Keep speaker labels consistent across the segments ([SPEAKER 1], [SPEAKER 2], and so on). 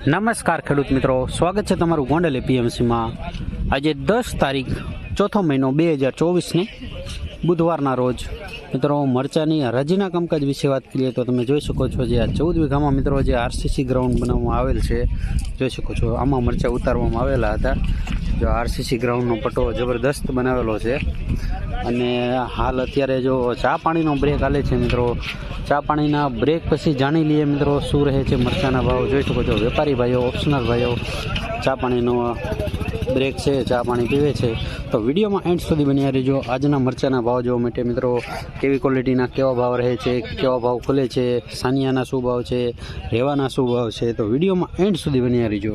[SPEAKER 1] નમસ્કાર ખેડૂત મિત્રો, સ્વાગત છે તમારું ગોંડલ એપીએમસીમાં આજે દસ તારીખ, ચોથો મહિનો બે હજાર ચોવીસની, બુધવારના રોજ. મિત્રો, મરચાની હરાજીના કામકાજ વિશે વાત કરીએ તો તમે જોઈ શકો છો જે આ ચૌદ વીઘામાં મિત્રો, જે આરસીસી ગ્રાઉન્ડ બનાવવામાં આવેલ છે, જોઈ શકો છો, આમાં મરચાં ઉતારવામાં આવેલા હતા. જો આરસીસી ગ્રાઉન્ડનો પટ્ટો જબરદસ્ત બનાવેલો છે. અને હાલ અત્યારે જો ચા પાણીનો બ્રેક હાલે છે મિત્રો. ચા પાણીના બ્રેક પછી જાણી લઈએ મિત્રો શું રહે છે મરચાના ભાવ. જોઈ શકો છો વેપારી ભાઈઓ ઓપ્શનલ ભાઈઓ, ચા પાણીનો બ્રેક છે, ચા પાણી પીવે છે. તો વિડીયોમાં એન્ડ સુધી બન્યા રહેજો. આજના મરચાના ભાવ જોવા માટે મિત્રો કેવી ક્વોલિટીના કેવા ભાવ રહે છે, કેવા ભાવ ખુલે છે, સાનિયાના શું ભાવ છે, રેવાના શું ભાવ છે. તો વિડીયોમાં એન્ડ સુધી બન્યા રહેજો.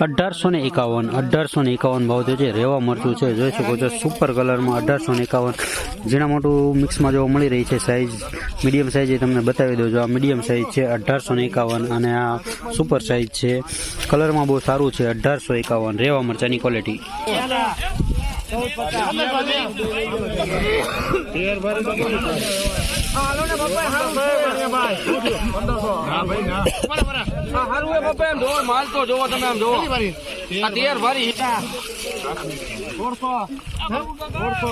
[SPEAKER 1] અઢારસો ને એકાવન અઢારસો ને એકાવન ભાવ થયો છે. રેવા મરચું છે. જોઈ શકો છો સુપર કલરમાં અઢારસો ને એકાવન. ઝીણા મોટું મિક્સમાં જોવા મળી રહી છે સાઇઝ મીડિયમ સાઇઝ એ તમને બતાવી દઉં છું. આ મીડિયમ સાઇઝ છે અઢારસો ને એકાવન અને આ સુપર સાઇઝ છે. કલરમાં બહુ સારું છે અઢારસો એકાવન. રેવા મરચાની ક્વોલિટી
[SPEAKER 2] આ હારું એ પપ્પા એમ જોવો, માલ તો જોવો તમે આમ જોવો. આ તેર ભરી.
[SPEAKER 3] સોળસો સોળસો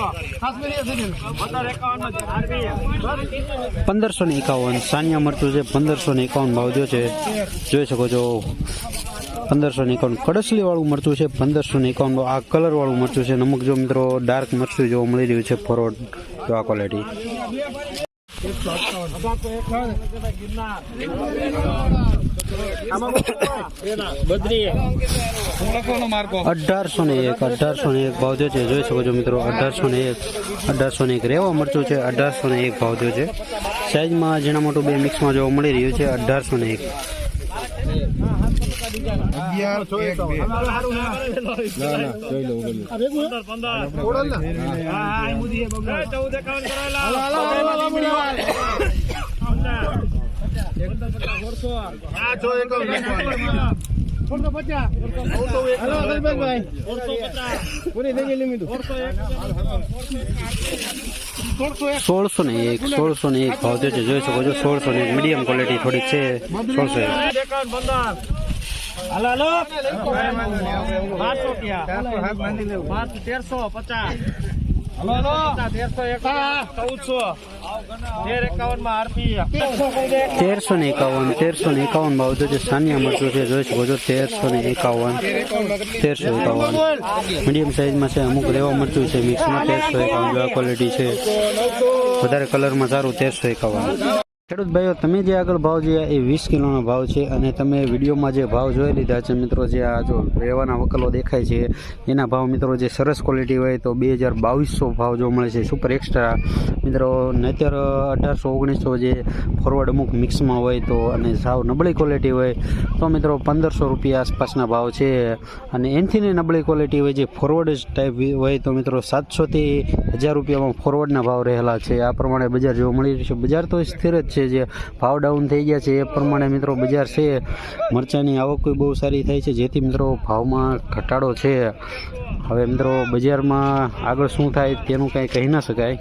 [SPEAKER 3] અઢાર
[SPEAKER 1] પંદરસો ને એકાવન. સાનિયા મરચું છે પંદરસો ને એકાવન ભાવ જો છે. જોઈ શકો છો. પંદરસો ને એકાવન. કડસલી વાળું મરચું છે પંદરસો ને એકાવન આ કલર વાળું મરચું છે. નમક જો મિત્રો ડાર્ક મરચું જોવા મળી રહ્યું છે ફોરવર્ડ તો આ ક્વોલિટી અઢારસો ને એક અઢારસો ને એક ભાવ થયો છે જોઈ શકો છો મિત્રો અઢારસો ને એક અઢારસો ને એક રેવા મરચું છે અઢારસો ને એક ભાવ થયો છે સાઈઝમાં જેના મોટું બે મિક્સમાં જોવા મળી રહ્યું છે અઢારસો ને એક
[SPEAKER 3] ચૌદ એકાવન કરાયેલા સોળસો
[SPEAKER 1] ને એક સોળસો ને એક ભાવ છે જોઈ શકો છો સોળસો ને એક મીડિયમ ક્વોલિટી થોડીક છે સોળસો એક.
[SPEAKER 3] તેરસો પચાસ. તેરસો
[SPEAKER 1] ને એકાવન, તેરસો ને એકાવન ભાવ છે સાનિયા મરચું છે, જોઈ શકો તેરસો ને એકાવન, તેરસો એકાવન. મીડિયમ સાઇઝમાં છે, અમુક રેવા મરચું છે, મિક્સમાં તેરસો એકાવન, જો ક્વોલિટી છે. વધારે કલરમાં સારું, તેરસો એકાવન. ખેડૂત ભાઈઓ તમે જે આગળ ભાવ જોયા એ વીસ કિલોનો ભાવ છે અને તમે વિડીયોમાં જે ભાવ જોઈ લીધા છે મિત્રો, જે આ જો રેવાના વકલો દેખાય છે, એના ભાવ મિત્રો જે સરસ ક્વોલિટી હોય તો બે હજાર બાવીસો ભાવ જોવા મળે છે સુપર એક્સ્ટ્રા મિત્રો, નહીતર અઢારસો, ઓગણીસો જે ફોરવર્ડ અમુક મિક્સમાં હોય તો અને સાવ નબળી ક્વોલિટી હોય તો મિત્રો પંદરસો રૂપિયા આસપાસના ભાવ છે. અને એનથી નબળી ક્વોલિટી હોય જે ફોરવર્ડ જ ટાઈપ હોય તો મિત્રો સાતસોથી હજાર રૂપિયામાં ફોરવર્ડના ભાવ રહેલા છે. આ પ્રમાણે બજાર જોવા મળી રહ્યું છે. બજાર તો સ્થિર જ છે. જે ભાવ ડાઉન થઈ ગયા છે, એ પ્રમાણે મિત્રો બજાર છે. મરચાંની આવક બહુ સારી થાય છે, જેથી મિત્રો ભાવમાં ઘટાડો છે. હવે મિત્રો બજારમાં આગળ શું થાય તેનું કાંઈ કહી ન શકાય.